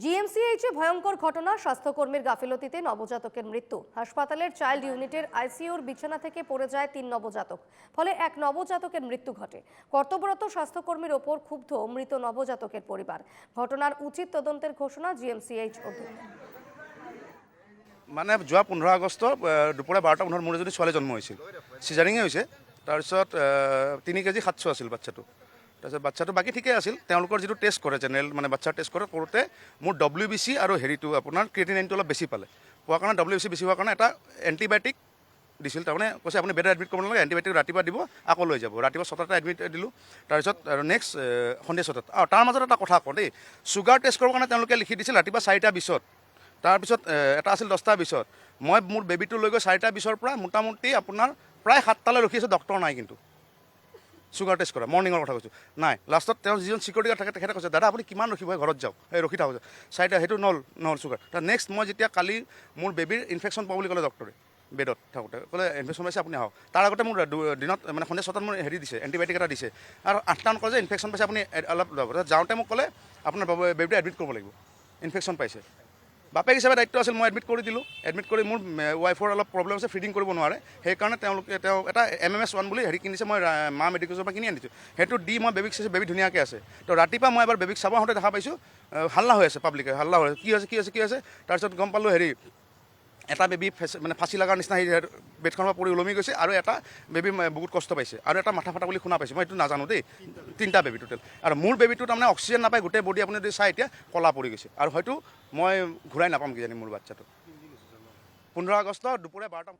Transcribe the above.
জিএমসিএইচে ভয়ঙ্কর ঘটনা, স্বাস্থ্যকর্মীর গাফিলতিতে নবজাতকের মৃত্যু। হাসপাতালের চাইল্ড ইউনিটের আইসিইউর বিছানা থেকে পড়ে যায় তিন নবজাতক। ফলে এক নবজাতকের মৃত্যু ঘটে। কর্তব্যরত স্বাস্থ্যকর্মীর ওপর ক্ষুব্ধ মৃত নবজাতকের পরিবার। ঘটনার উচিত তদন্তের ঘোষণা জিএমসিএইচ মানে যোৱা পোন্ধৰ আগষ্ট দুপৰীয়া বাৰটা পোন্ধৰত মোৰ এজনী ছোৱালী জন্ম হৈছিল। চিজাৰিঙে হৈছে। তাৰপিছত তিনি কেজি সাতশ আছিল বাচ্ছাটো। তাৰপিছত বাচ্ছাটো বাকী ঠিকেই আছিল। তেওঁলোকৰ যিটো টেষ্ট কৰে জেনেৰেল মানে বাচ্ছাৰ টেষ্ট কৰে, কৰোঁতে মোৰ ডব্লিউ বি চি আৰু হেৰিটো আপোনাৰ ক্ৰিয়েটিনাইনটো অলপ বেছি পালে। পোৱাৰ কাৰণে ডব্লিউ বি চি বেছি হোৱাৰ কাৰণে এটা এণ্টিবায়'টিক দিছিল। তাৰমানে কৈছে, আপুনি বেডত এডমিট কৰিব নালাগে এণ্টিবায়'টিক ৰাতিপুৱা দিব, আকৌ লৈ যাব। ৰাতিপুৱা ছটাতে এডমিট দিলোঁ। তাৰপিছত নেক্সট সন্ধিয়া ছটাত। আৰু তাৰ মাজত এটা কথা কওঁ দেই চুগাৰ টেষ্ট কৰিবৰ কাৰণে তেওঁলোকে লিখি দিছিল ৰাতিপুৱা চাৰিটা বিছত। তাৰপিছত এটা আছিল দহটা বিছত। মই মোৰ বেবীটো লৈ গৈ চাৰিটা বিছৰ পৰা মোটামুটি আপোনাৰ প্ৰায় সাতটালৈ ৰখি আছোঁ ডক্টৰ নাই কিন্তু। চুগাৰ টেষ্ট কৰা, মৰ্ণিঙৰ কথা কৈছোঁ। নাই, লাষ্টত তেওঁ যিজন চিকিউৰিটি গাৰ্ড থাকে, তেখেতে কৈছে, দাদা, আপুনি কিমান ৰখিব ঘৰত যাওক। এই ৰখি থাকক চাৰিটা, সেইটো নল নহ'ল চুগাৰ তাৰ নেক্সট মই যেতিয়া কালি মোৰ বেবীৰ ইনফেকশ্যন পাব বুলি ক'লে ডক্টৰে বেডত থাকোঁতে, ক'লে ইনফেকশ্যন পাইছে, আপুনি আহক। তাৰ আগতে মোৰ দিনত মানে সন্ধিয়া ছটাত মোৰ হেৰি দিছে এণ্টিবায়'টিক এটা দিছে। আৰু আঠটামান ক'লে যে ইনফেকশ্যন পাইছে, আপুনি অলপ, যাওঁতে মোক ক'লে, আপোনাৰ বেবীটো এডমিট কৰিব লাগিব। ইনফেকশ্যন পাইছে। বাপেক হিচাপে দায়িত্ব আছিল, মই এডমিট কৰি দিলোঁ। এডমিট কৰি মোৰ ৱাইফৰ অলপ প্ৰব্লেম আছে ফিডিং কৰিব নোৱাৰে। সেইকাৰণে তেওঁলোকে তেওঁ এটা এম এম এছ ওৱান বুলি হেৰি কিনিছে, মই মা মেডিকেলছৰ পৰা কিনি আনিছোঁ। সেইটো দি মই বেবীক চাইছোঁ বেবী ধুনীয়াকৈ আছে। তো ৰাতিপুৱা মই এবাৰ বেবীক চাব আহোঁতে দেখা পাইছোঁ হাল্লা হৈ আছে পাব্লিকে হাল্লা হৈ আছে। কি হৈছে কি হৈছে কি হৈছে? তাৰপিছত গম পালোঁ হেৰি এটা বেবী মানে ফাঁচি লগাৰ নিচিনা সেই বেডখনৰ পৰা পৰি ওলমি গৈছে আৰু এটা বেবী বহুত কষ্ট পাইছে। আৰু এটা মাথা ফাটা বুলি শুনা পাইছোঁ। মই এইটো নাজানো দেই। তিনিটা বেবী টোটেল আৰু মোৰ বেবীটো তাৰমানে অক্সিজেন নাপায় গোটেই বডি আপুনি যদি চাই এতিয়া কলা পৰি গৈছে। আৰু হয়তো মই ঘূৰাই নাপাম কিজানি মোৰ বাচ্ছাটো। পোন্ধৰ আগষ্ট দুপৰীয়া বাৰটা